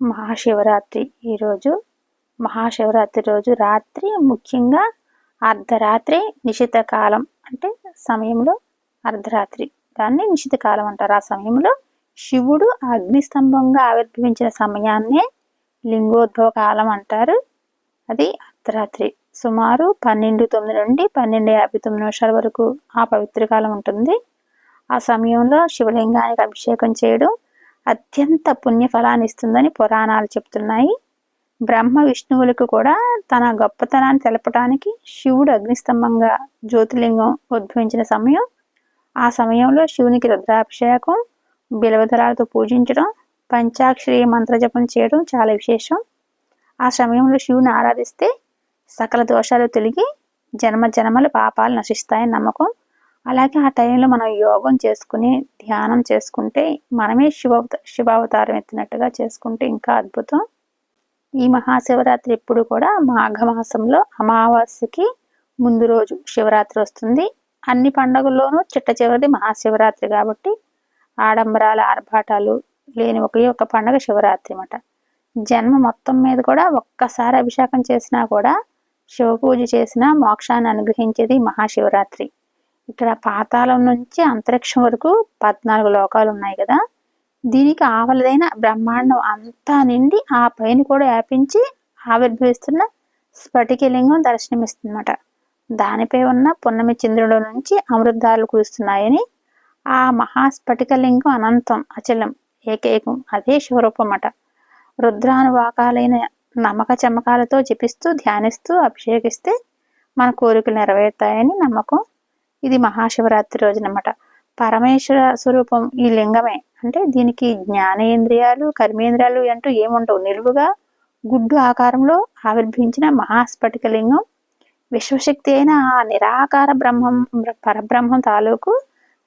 మహాశివరాత్రి ఈరోజు మహాశివరాత్రి రోజు రాత్రి ముఖ్యంగా అర్ధరాత్రి నిశిత కాలం అంటే సమయంలో అర్ధరాత్రి. దాన్ని నిశిత కాలం అంటారు. ఆ సమయంలో శివుడు అగ్నిస్తంభంగా ఆవిర్భవించిన సమయాన్నే లింగోద్భవ కాలం అంటారు. అది అర్ధరాత్రి. సుమారు పన్నెండు తొమ్మిది నుండి పన్నెండు యాభై తొమ్మిది నిమిషాల వరకు ఆ పవిత్ర కాలం ఉంటుంది. ఆ సమయంలో శివలింగానికి అభిషేకం చేయడం అత్యంత పుణ్యఫలాన్ని ఇస్తుందని పురాణాలు చెప్తున్నాయి. బ్రహ్మ విష్ణువులకు కూడా తన గొప్పతనాన్ని తెలపడానికి శివుడు అగ్నిస్తంభంగా జ్యోతిలింగం ఉద్భవించిన సమయం ఆ సమయంలో శివునికి రుద్రాభిషేకం బిలవదళాలతో పూజించడం పంచాక్షరి మంత్రజపం చేయడం చాలా విశేషం. ఆ సమయంలో శివుని ఆరాధిస్తే సకల దోషాలు తొలగి జన్మ జన్మల పాపాలు నశిస్తాయని నమ్మకం. అలాగే ఆ టైంలో మనం యోగం చేసుకుని ధ్యానం చేసుకుంటే మనమే శివ శివావతారం ఎత్తినట్టుగా చేసుకుంటే ఇంకా అద్భుతం. ఈ మహాశివరాత్రి ఎప్పుడు కూడా మాఘమాసంలో అమావాస్యకి ముందు రోజు శివరాత్రి వస్తుంది. అన్ని పండుగల్లోనూ చిట్ట చివరిది మహాశివరాత్రి కాబట్టి ఆడంబరాల ఆర్భాటాలు లేని ఒకే ఒక పండుగ శివరాత్రి అన్నమాట. జన్మ మొత్తం మీద కూడా ఒక్కసారి అభిషేకం చేసినా కూడా శివ పూజ చేసిన మోక్షాన్ని అనుగ్రహించేది మహాశివరాత్రి. ఇక్కడ పాతాళం నుంచి అంతరిక్షం వరకు పద్నాలుగు లోకాలు ఉన్నాయి కదా. దీనికి ఆవలదైన బ్రహ్మాండం అంతా నిండి ఆ పైన కూడా వ్యాపించి ఆవిర్భవిస్తున్న స్ఫటికలింగం దర్శనమిస్తుందన్నమాట. దానిపై ఉన్న పున్నమి చంద్రుడు నుంచి అమృతాలు కురుస్తున్నాయని ఆ మహాస్ఫటికలింగం అనంతం అచలం ఏకైకం అదే శివరూపం అట రుద్రానువాకాలైన నమ్మక చమకాలతో జపిస్తూ ధ్యానిస్తూ అభిషేకిస్తే మన కోరికలు నెరవేరుతాయని నమ్మకం ఇది మహాశివరాత్రి రోజునమాట. పరమేశ్వర స్వరూపం ఈ లింగమే. అంటే దీనికి జ్ఞానేంద్రియాలు కర్మేంద్రియాలు అంటూ ఏముండవు. నిలువుగా గుడ్డు ఆకారంలో ఆవిర్భించిన మహాస్ఫటిక లింగం విశ్వశక్తి అయిన ఆ నిరాకార బ్రహ్మం పరబ్రహ్మం తాలూకు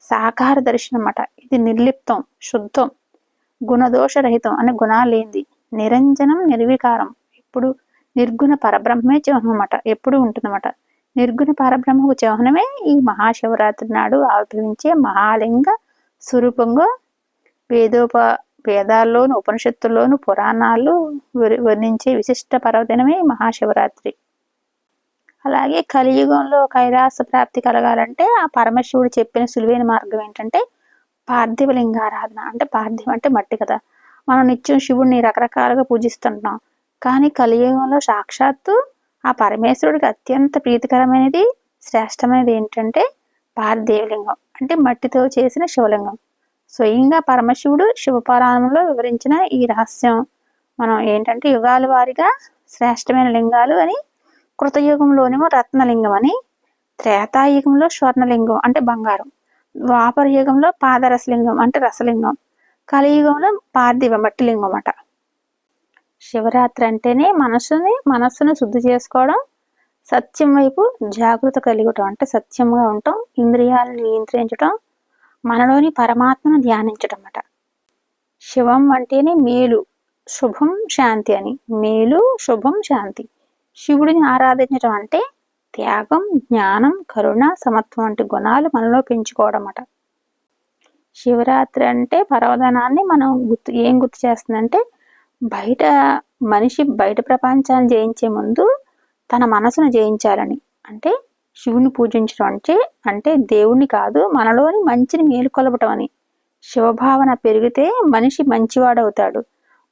సాకార దర్శనం అన్నమాట ఇది నిర్లిప్తం శుద్ధం గుణదోషరహితం అనే గుణాలేంది. నిరంజనం నిర్వికారం. ఇప్పుడు నిర్గుణ పరబ్రహ్మే చిహ్నం అన్నమాట ఎప్పుడు ఉంటుందన్నమాట. నిర్గుణ పరబ్రహ్మకు చిహ్నమే ఈ మహాశివరాత్రి నాడు ఆవిర్భవించే మహాలింగ స్వరూపంగా వేదోప వేదాల్లోను ఉపనిషత్తుల్లోను పురాణాలు వర్ణించే విశిష్ట పర్వదినమే మహాశివరాత్రి. అలాగే కలియుగంలో కైలాస ప్రాప్తి కలగాలంటే ఆ పరమశివుడు చెప్పిన సులువైన మార్గం ఏంటంటే పార్థివ లింగారాధన అంటే పార్థివం అంటే మట్టి కదా. మనం నిత్యం శివుడిని రకరకాలుగా పూజిస్తుంటాం. కానీ కలియుగంలో సాక్షాత్తు ఆ పరమేశ్వరుడికి అత్యంత ప్రీతికరమైనది శ్రేష్టమైనది ఏంటంటే పార్దేవలింగం అంటే మట్టితో చేసిన శివలింగం. స్వయంగా పరమశివుడు శివపురాణంలో వివరించిన ఈ రహస్యం. మనం ఏంటంటే యుగాల వారిగా శ్రేష్టమైన లింగాలు అని కృతయుగంలోనేమో రత్నలింగం అని త్రేతాయుగంలో స్వర్ణలింగం అంటే బంగారం ద్వాపర యుగంలో పాదరసలింగం అంటే రసలింగం కలియుగంలో పార్థివ మట్టి లింగం శివరాత్రి అంటేనే మనసుని మనస్సును శుద్ధి చేసుకోవడం సత్యం వైపు జాగృత కలిగటం. అంటే సత్యంగా ఉండటం ఇంద్రియాలను నియంత్రించడం మనలోని పరమాత్మను ధ్యానించడం అన్నమాట శివం అంటేనే మేలు శుభం శాంతి అని. మేలు శుభం శాంతి. శివుడిని ఆరాధించడం అంటే త్యాగం జ్ఞానం కరుణ సమత్వం వంటి గుణాలు మనలో పెంచుకోవడం అట. శివరాత్రి అంటే పర్వదనాన్ని మనం గుర్తు ఏం గుర్తు చేస్తుందంటే బయట మనిషి బయట ప్రపంచాన్ని జయించే ముందు తన మనసును జయించాలని. అంటే శివుని పూజించడం అంటే అంటే దేవుణ్ణి కాదు మనలోని మంచిని మేలుకొలపటం అని. శివభావన పెరిగితే మనిషి మంచివాడవుతాడు.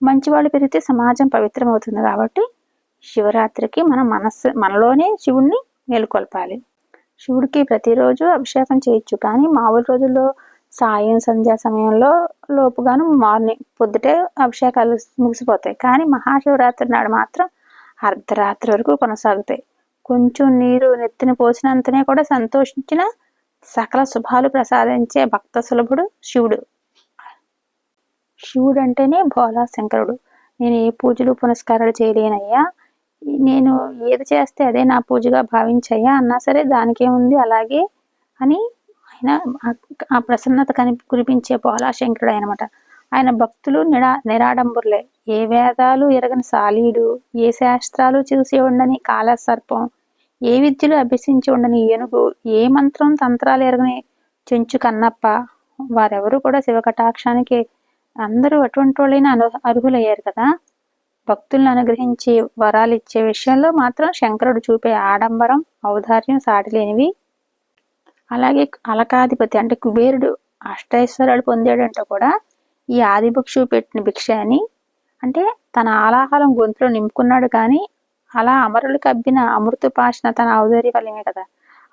మంచివాడు పెరిగితే సమాజం పవిత్రమవుతుంది కాబట్టి శివరాత్రికి మన మనస్సు మనలోనే శివుణ్ణి మేలుకొల్పాలి. శివుడికి ప్రతిరోజు అభిషేకం చేయొచ్చు. కానీ మామూలు రోజుల్లో సాయం సంధ్యా సమయంలో లోపుగాను మార్నింగ్ పొద్దుటే అభిషేకాలు ముగిసిపోతాయి. కానీ మహాశివరాత్రి నాడు మాత్రం అర్ధరాత్రి వరకు కొనసాగుతాయి. కొంచెం నీరు నెత్తిన పోసినంతనే కూడా సంతోషించిన సకల శుభాలు ప్రసాదించే భక్త సులభుడు శివుడు. శివుడు అంటేనే భోలా శంకరుడు. నేను ఏ పూజలు పునస్కారాలు చేయలేనయ్యా. నేను ఏది చేస్తే అదే నా పూజగా భావించయ్యా. అన్నా సరే దానికేముంది? అలాగే అని ఆయన ఆ ప్రసన్నత కని కురిపించే పోలాశంకరుడు అనమాట ఆయన భక్తులు నిరా నిరాడంబరులే. ఏ వేదాలు ఎరగని సాలీడు ఏ శాస్త్రాలు చూసి ఉండని కాలసర్పం ఏ విద్యలు అభ్యసించి ఉండని ఏనుగు ఏ మంత్రం తంత్రాలు ఎరగని చెంచు కన్నప్ప వారెవరు కూడా శివ కటాక్షానికి అందరూ అటువంటి వాళ్ళైనా అను అర్హులయ్యారు కదా. భక్తులను అనుగ్రహించి వరాలు ఇచ్చే విషయంలో మాత్రం శంకరుడు చూపే ఆడంబరం ఔదార్యం సాటిలేనివి అలాగే అలకాధిపతి అంటే కుబేరుడు అష్టైశ్వర్యాలు పొందాడంటే కూడా ఈ ఆదిభిక్షు పెట్టిన భిక్ష అని. అంటే తన ఆలాహలం గొంతులో నింపుకున్నాడు కానీ అలా అమరులు కబ్బిన అమృత పాషణ తన ఔదార్య ఫలమే కదా.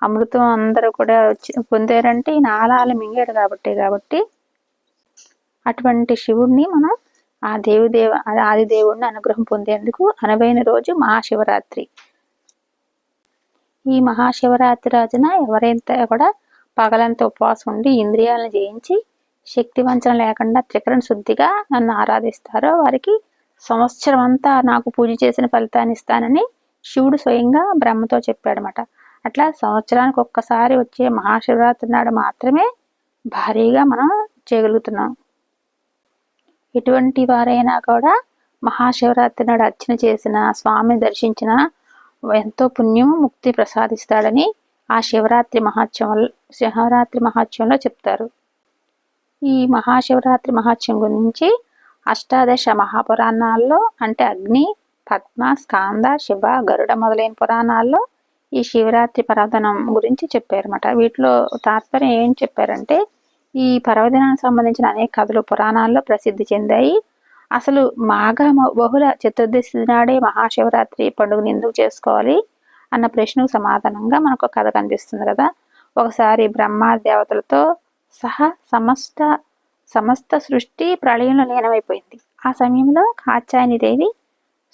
అమృతం అందరూ కూడా పొందారంటే ఈయన ఆలాహలం మింగాడు కాబట్టి కాబట్టి అటువంటి శివుడిని మనం ఆ దేవుదేవ ఆది దేవుడిని అనుగ్రహం పొందేందుకు అనవైన రోజు మహాశివరాత్రి. ఈ మహాశివరాత్రి రోజున ఎవరైతే కూడా పగలంతా ఉపవాసం ఉండి ఇంద్రియాలను జయించి శక్తి వంచన లేకుండా త్రికరణ శుద్ధిగా నన్ను ఆరాధిస్తారో వారికి సంవత్సరం అంతా నాకు పూజ చేసిన ఫలితాన్ని ఇస్తానని శివుడు స్వయంగా బ్రహ్మతో చెప్పాడనమాట అట్లా సంవత్సరానికి ఒక్కసారి వచ్చే మహాశివరాత్రి నాడు మాత్రమే భారీగా మనం చేయగలుగుతున్నాం. ఎటువంటి వారైనా కూడా మహాశివరాత్రి నాడు అర్చన చేసిన స్వామిని దర్శించిన ఎంతో పుణ్యం ముక్తి ప్రసాదిస్తాడని ఆ శివరాత్రి మహాత్సవం శివరాత్రి మహాత్సవంలో చెప్తారు. ఈ మహాశివరాత్రి మహాత్సవం గురించి అష్టాదశ మహాపురాణాల్లో అంటే అగ్ని పద్మ స్కాంద శివ గరుడ మొదలైన పురాణాల్లో ఈ శివరాత్రి పర్వదనం గురించి చెప్పారన్నమాట. వీటిలో తాత్పర్యం ఏం చెప్పారంటే ఈ పర్వదినానికి సంబంధించిన అనేక కథలు పురాణాల్లో ప్రసిద్ధి చెందాయి. అసలు మాఘ బహుళ చతుర్దశి నాడే మహాశివరాత్రి పండుగను ఎందుకు చేసుకోవాలి? అన్న ప్రశ్నకు సమాధానంగా మనకు కథ కనిపిస్తుంది కదా. ఒకసారి బ్రహ్మ దేవతలతో సహా సమస్త సమస్త సృష్టి ప్రళయంలో లీనమైపోయింది. ఆ సమయంలో కాచాయని దేవి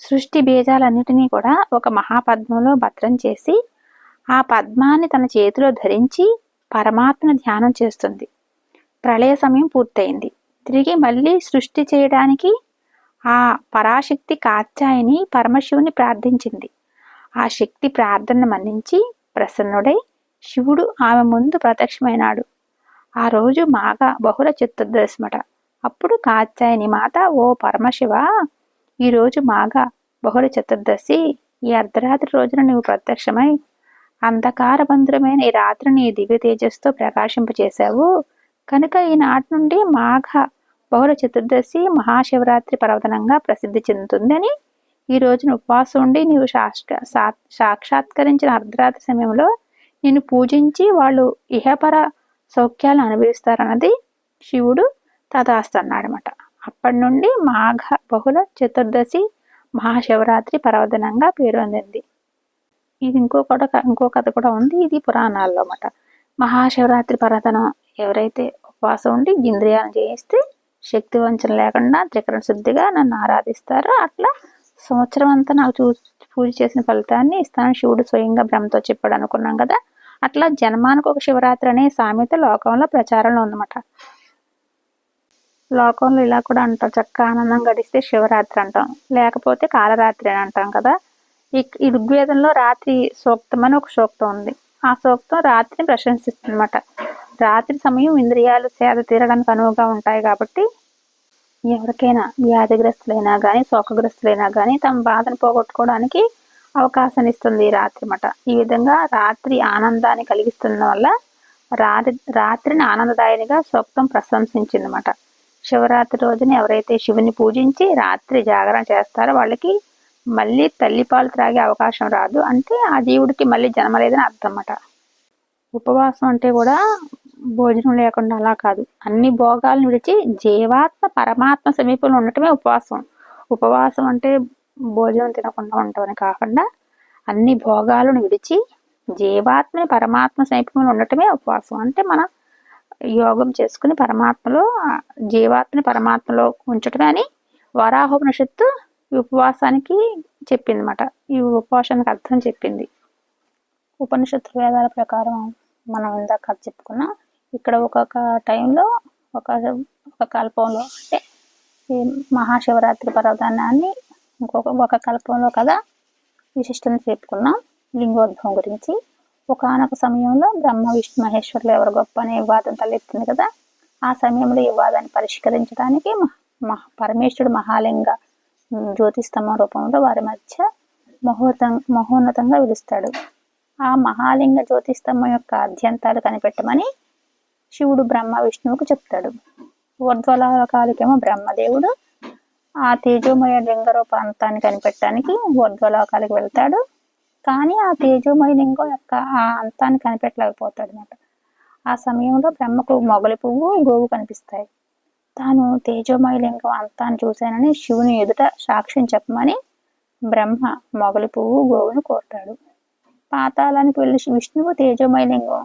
సృష్టి బీజాలన్నిటినీ కూడా ఒక మహాపద్మంలో భద్రం చేసి ఆ పద్మాన్ని తన చేతిలో ధరించి పరమాత్మను ధ్యానం చేస్తుంది. ప్రళయ సమయం పూర్తయింది. తిరిగి మళ్ళీ సృష్టి చేయడానికి ఆ పరాశక్తి కాత్యాయని పరమశివుని ప్రార్థించింది. ఆ శక్తి ప్రార్థన మన్నించి ప్రసన్నుడై శివుడు ఆమె ముందు ప్రత్యక్షమైనాడు. ఆ రోజు మాఘ బహుళ చతుర్దశమట. అప్పుడు కాత్యాయని మాత ఓ పరమశివ ఈరోజు మాఘ బహుళ చతుర్దశి. ఈ అర్ధరాత్రి రోజున నువ్వు ప్రత్యక్షమై అంధకారబంధురమైన ఈ రాత్రిని దివ్య తేజస్తో ప్రకాశింపచేశావు. కనుక ఈనాటి నుండి మాఘ బహుళ చతుర్దశి మహాశివరాత్రి పర్వదనంగా ప్రసిద్ధి చెందుతుందని ఈ రోజున ఉపవాసం ఉండి నీవు శాస్త్ర సాక్షాత్కరించిన అర్ధరాత్రి సమయంలో నేను పూజించి వాళ్ళు ఇహపర సౌఖ్యాలు అనుభవిస్తారన్నది శివుడు తదాస్తన్నాడనమాట అప్పటి నుండి మాఘ బహుళ చతుర్దశి మహాశివరాత్రి పర్వదనంగా పేరు అందింది. ఇది ఇంకో కూడా ఇంకో కథ కూడా ఉంది. ఇది పురాణాల్లో అన్నమాట. మహాశివరాత్రి పర్వదనం ఎవరైతే ఉపవాసం ఉండి ఇంద్రియాలను చేయిస్తే శక్తి వంచన లేకుండా త్రికరణ శుద్ధిగా నన్ను ఆరాధిస్తారు? అట్లా సంవత్సరం అంతా నాకు చూ పూజ చేసిన ఫలితాన్ని ఇస్తాను శివుడు స్వయంగా బ్రహ్మతో చెప్పాడు అనుకున్నాం కదా? అట్లా జన్మానికి ఒక శివరాత్రి అనే సామెత లోకంలో ప్రచారంలో ఉందన్నమాట. లోకంలో ఇలా కూడా అంటాం చక్క ఆనందం గడిస్తే శివరాత్రి అంటాం. లేకపోతే కాలరాత్రి అని అంటాం కదా? ఈ ఋగ్వేదంలో రాత్రి సూక్తం అని ఒక సూక్తం ఉంది. ఆ సూక్తం రాత్రిని ప్రశంసిస్తుందన్నమాట. రాత్రి సమయం ఇంద్రియాలు సేద తీరడానికి అనువుగా ఉంటాయి కాబట్టి ఎవరికైనా వ్యాధిగ్రస్తులైనా కానీ శోకగ్రస్తులైనా కానీ తమ బాధను పోగొట్టుకోవడానికి అవకాశాన్ని ఇస్తుంది ఈ రాత్రి మాట ఈ విధంగా రాత్రి ఆనందాన్ని కలిగిస్తున్న వల్ల రాత్రి రాత్రిని ఆనందదాయనిగా సూక్తం ప్రశంసించిందన్నమాట. శివరాత్రి రోజున ఎవరైతే శివుని పూజించి రాత్రి జాగరణ చేస్తారో వాళ్ళకి మళ్ళీ తల్లిపాలు త్రాగే అవకాశం రాదు అంటే ఆ జీవుడికి మళ్ళీ జన్మ లేదని అర్థం అన్నమాట ఉపవాసం అంటే కూడా భోజనం లేకుండా అలా కాదు. అన్ని భోగాలను విడిచి జీవాత్మ పరమాత్మ సమీపంలో ఉండటమే ఉపవాసం. ఉపవాసం అంటే భోజనం తినకుండా ఉండటమని కాకుండా అన్ని భోగాలను విడిచి జీవాత్మని పరమాత్మ సమీపంలో ఉండటమే ఉపవాసం. అంటే మన యోగం చేసుకుని పరమాత్మలో జీవాత్మని పరమాత్మలో ఉంచటమే అని వరాహోపనిషత్తు ఉపవాసానికి చెప్పింది అనమాట ఈ ఉపవాసానికి అర్థం చెప్పింది. ఉపనిషత్తు వేదాల ప్రకారం మనం ఇందాక చెప్పుకున్నాం ఇక్కడ ఒక్కొక్క టైంలో ఒక ఒక కల్పంలో అంటే ఈ మహాశివరాత్రి పర్వదానాన్ని ఇంకొక ఒక కల్పంలో కదా విశిష్టం చెప్పుకున్నాం లింగోద్భవం గురించి. ఒకనొక సమయంలో బ్రహ్మ విష్ణు మహేశ్వరులు ఎవరు గొప్ప అనే వివాదం తలెత్తింది కదా. ఆ సమయంలో ఈ వాదాన్ని పరిష్కరించడానికి మహా పరమేశ్వరుడు మహాలింగ జ్యోతిస్తంభం రూపంలో వారి మధ్య మహోతం మహోన్నతంగా పిలుస్తాడు ఆ మహాలింగ జ్యోతిస్తంభం యొక్క అధ్యంతాలు కనిపెట్టమని శివుడు బ్రహ్మ విష్ణువుకు చెప్తాడు. ఊర్ధ్వలోకాలకేమో బ్రహ్మదేవుడు ఆ తేజోమయ లింగరూప అంతాన్ని కనిపెట్టడానికి ఊర్ధ్వలోకాలకు వెళ్తాడు. కానీ ఆ తేజోమయ లింగం యొక్క ఆ అంతాన్ని కనిపెట్టలేకపోతాడు అనమాట ఆ సమయంలో బ్రహ్మకు మొగలి పువ్వు గోవు కనిపిస్తాయి. తాను తేజోమయ లింగం అంతాన్ని చూశానని శివుని ఎదుట సాక్ష్యం చెప్పమని బ్రహ్మ మొగలి పువ్వు గోవును కోరుతాడు. పాతాళానికి వెళ్ళి విష్ణువు తేజోమయ లింగం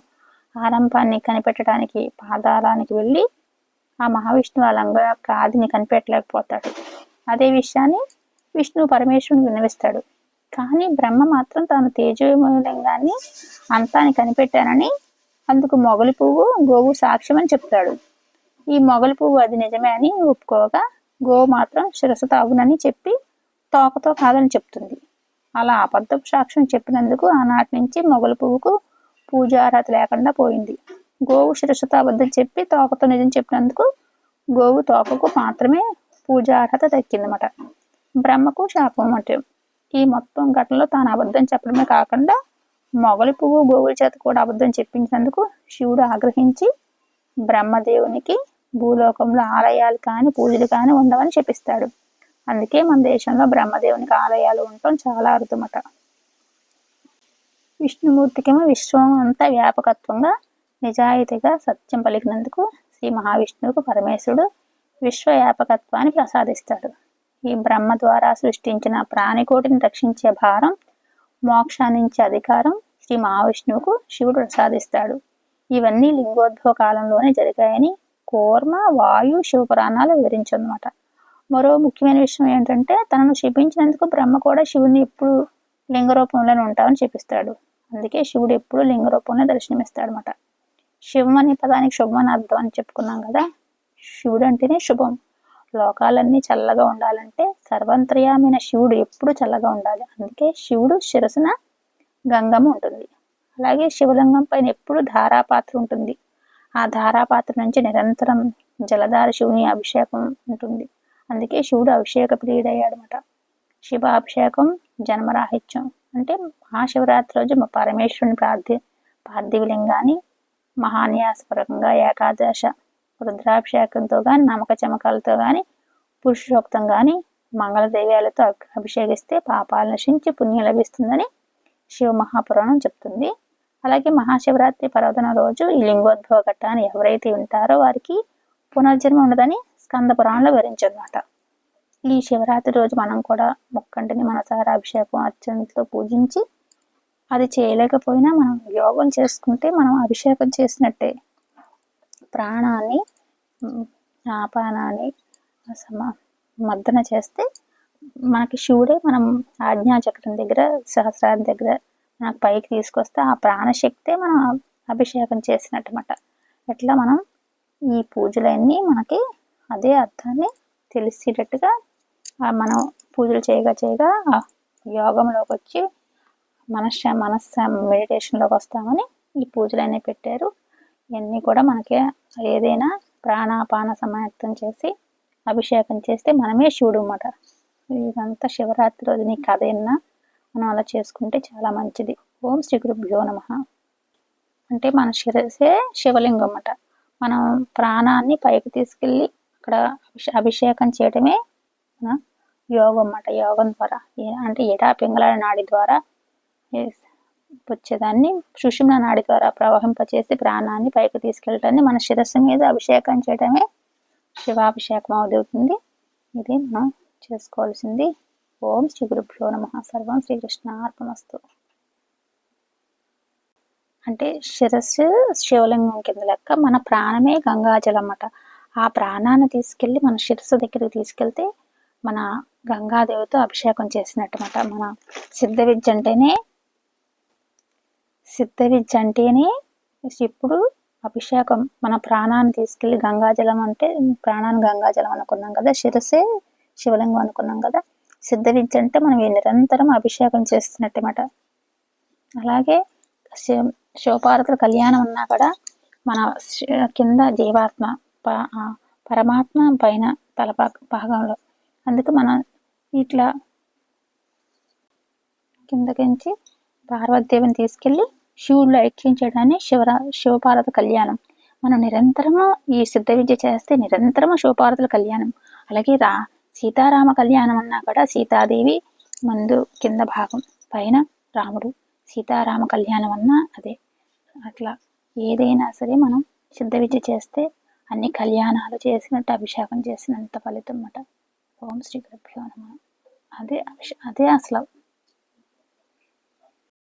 ఆరంభాన్ని కనిపెట్టడానికి పాతాళానికి వెళ్ళి ఆ మహావిష్ణువు ఆ కాదిని యొక్క ఆదిని కనిపెట్టలేకపోతాడు. అదే విషయాన్ని విష్ణువు పరమేశ్వరుని విన్నవిస్తాడు. కానీ బ్రహ్మ మాత్రం తాను తేజోమయ లింగాన్ని అంతాన్ని కనిపెట్టానని అందుకు మొగలి పువ్వు గోవు సాక్ష్యం అని చెప్తాడు. ఈ మొగలి పువ్వు అది నిజమే అని ఒప్పుకోగా గోవు మాత్రం శిరస్సు తాగునని చెప్పి తోకతో కాదని చెప్తుంది. అలా అబద్ధపు సాక్ష్యం చెప్పినందుకు ఆనాటి నుంచి మొగలి పువ్వుకు పూజార్హత లేకుండా పోయింది. గోవు శిరస్సుతో అబద్ధం చెప్పి తోకతో నిజం చెప్పినందుకు గోవు తోకకు మాత్రమే పూజార్హత దక్కిందన్నమాట బ్రహ్మకు శాపం అంటే ఈ మొత్తం ఘటనలో తాను అబద్ధం చెప్పడమే కాకుండా మొగలి పువ్వు గోవుల చేత కూడా అబద్ధం చెప్పించినందుకు శివుడు ఆగ్రహించి బ్రహ్మదేవునికి భూలోకంలో ఆలయాలు కానీ పూజలు కానీ ఉండవని చెప్పిస్తాడు. అందుకే మన దేశంలో బ్రహ్మదేవునికి ఆలయాలు ఉండటం చాలా అరుదమట. విష్ణుమూర్తికేమో విశ్వం అంతా వ్యాపకత్వంగా నిజాయితీగా సత్యం పలికినందుకు శ్రీ మహావిష్ణువుకు పరమేశ్వరుడు విశ్వవ్యాపకత్వాన్ని ప్రసాదిస్తాడు. ఈ బ్రహ్మ ద్వారా సృష్టించిన ప్రాణికోటిని రక్షించే భారం మోక్షాన్నించే అధికారం శ్రీ మహావిష్ణువుకు శివుడు ప్రసాదిస్తాడు. ఇవన్నీ లింగోద్భవ కాలంలోనే జరిగాయని కూర్మ వాయు శివపురాణాలు వివరించన్నమాట మరో ముఖ్యమైన విషయం ఏంటంటే తనను శిపించినందుకు బ్రహ్మ కూడా శివుని ఎప్పుడు లింగ రూపంలోనే ఉంటామని చెప్పిస్తాడు. అందుకే శివుడు ఎప్పుడు లింగ రూపంలో దర్శనమిస్తాడు అనమాట శివం అనే పదానికి శుభం అని అర్థం అని చెప్పుకున్నాం కదా శివుడు అంటేనే శుభం. లోకాలన్నీ చల్లగా ఉండాలంటే సర్వంత్రయామైన శివుడు ఎప్పుడు చల్లగా ఉండాలి. అందుకే శివుడు శిరసున గంగము ఉంటుంది. అలాగే శివలింగం పైన ఎప్పుడు ధారాపాత్ర ఉంటుంది. ఆ ధారాపాత్ర నుంచి నిరంతరం జలధార శివుని అభిషేకం ఉంటుంది. అందుకే శివుడు అభిషేక ప్రియుడయ్యాడనమాట శివాభిషేకం జన్మరాహిత్యం. అంటే మహాశివరాత్రి రోజు మా పరమేశ్వరుని ప్రార్థి పార్థివలింగాన్ని మహాన్యాసపరంగా ఏకాదశ రుద్రాభిషేకంతో కానీ నమ్మక చమకాలతో కానీ పురుషోక్తం కానీ మంగళదేవ్యాలతో అభిషేకిస్తే పాపాలు నశించి పుణ్యం లభిస్తుందని శివ మహాపురాణం చెప్తుంది. అలాగే మహాశివరాత్రి పర్వదన రోజు ఈ లింగోద్భవ ఘట్టాన్ని ఎవరైతే వింటారో వారికి పునర్జన్మ ఉండదని స్కంద పురాణంలో వివరించన్నమాట ఈ శివరాత్రి రోజు మనం కూడా ముక్కంటిని మనసారా అభిషేకం అర్చనతో పూజించి అది చేయలేకపోయినా మనం యోగం చేసుకుంటే మనం అభిషేకం చేసినట్టే. ప్రాణాన్ని ఆపానాన్ని సమ మర్దన చేస్తే మనకి శివుడే మనం ఆజ్ఞాచక్రం దగ్గర సహస్రాల దగ్గర మనకు పైకి తీసుకొస్తే ఆ ప్రాణశక్తే మనం అభిషేకం చేసినట్టమాట. ఎట్లా మనం ఈ పూజలన్నీ మనకి అదే అర్థాన్ని తెలిసేటట్టుగా మనం పూజలు చేయగా చేయగా యోగంలోకి వచ్చి మనశ్శ మనస్స మెడిటేషన్లోకి వస్తామని ఈ పూజలన్నీ పెట్టారు. ఇవన్నీ కూడా మనకి ఏదైనా ప్రాణాపాన సమాయత్తం చేసి అభిషేకం చేస్తే మనమే శివుడు అన్నమాట. ఇదంతా శివరాత్రి రోజు నీ కథ విన్నా మనం అలా చేసుకుంటే చాలా మంచిది. ఓం శ్రీ గురుభ్యో నమ. అంటే మన శిరసే శివలింగం అన్నమాట. మనం ప్రాణాన్ని పైకి తీసుకెళ్ళి అక్కడ అభిషేకం చేయటమే యోగం అన్నమాట. యోగం ద్వారా. అంటే ఎటా పింగళ నాడి ద్వారా వచ్చేదాన్ని సుషుమ్న నాడి ద్వారా ప్రవహింపచేసి ప్రాణాన్ని పైకి తీసుకెళ్ళటాన్ని మన శిరస్సు మీద అభిషేకం చేయటమే శివాభిషేకం అవుతుంది. ఇది మనం చేసుకోవాల్సింది. ఓం శ్రీ గురుభ్యో నమ. సర్వం శ్రీకృష్ణ అర్పణస్తు అంటే శిరస్సు శివలింగం కింద లెక్క మన ప్రాణమే గంగాజలం అన్నమాట. ఆ ప్రాణాన్ని తీసుకెళ్ళి మన శిరస్సు దగ్గరికి తీసుకెళ్తే మన గంగాదేవితో అభిషేకం చేసినట్టమాట మన సిద్ధ విద్య అంటేనే సిద్ధ విద్య అంటేనే ఇప్పుడు అభిషేకం. మన ప్రాణాన్ని తీసుకెళ్ళి గంగాజలం అంటే ప్రాణాన్ని గంగాజలం అనుకున్నాం కదా శిరసే శివలింగం అనుకున్నాం కదా సిద్ధ విద్య అంటే మనం నిరంతరం అభిషేకం చేస్తున్నట్టమాట. అలాగే శివపార్వతుల కళ్యాణం ఉన్నా కూడా మన కింద జీవాత్మ పరమాత్మ పైన తల భాగంలో. అందుకు మనం ఇట్లా కిందకించి పార్వతీదేవిని తీసుకెళ్ళి శివుడిలో ఐక్యం శివర శివరా శివపార్వత కళ్యాణం. మనం నిరంతరము ఈ సిద్ధ విద్య చేస్తే నిరంతరము శివపార్వతుల కళ్యాణం. అలాగే రా సీతారామ కళ్యాణం అన్నా కూడా సీతాదేవి మందు కింద భాగం పైన రాముడు సీతారామ కళ్యాణం అన్నా అదే. అట్లా ఏదైనా సరే మనం సిద్ధ విద్య చేస్తే అన్ని కళ్యాణాలు చేసినట్టు అభిషేకం చేసినంత ఫలితం అన్నమాట. ఓం శ్రీ గురుభ్యో నమ. అదే అభిష అదే అసలు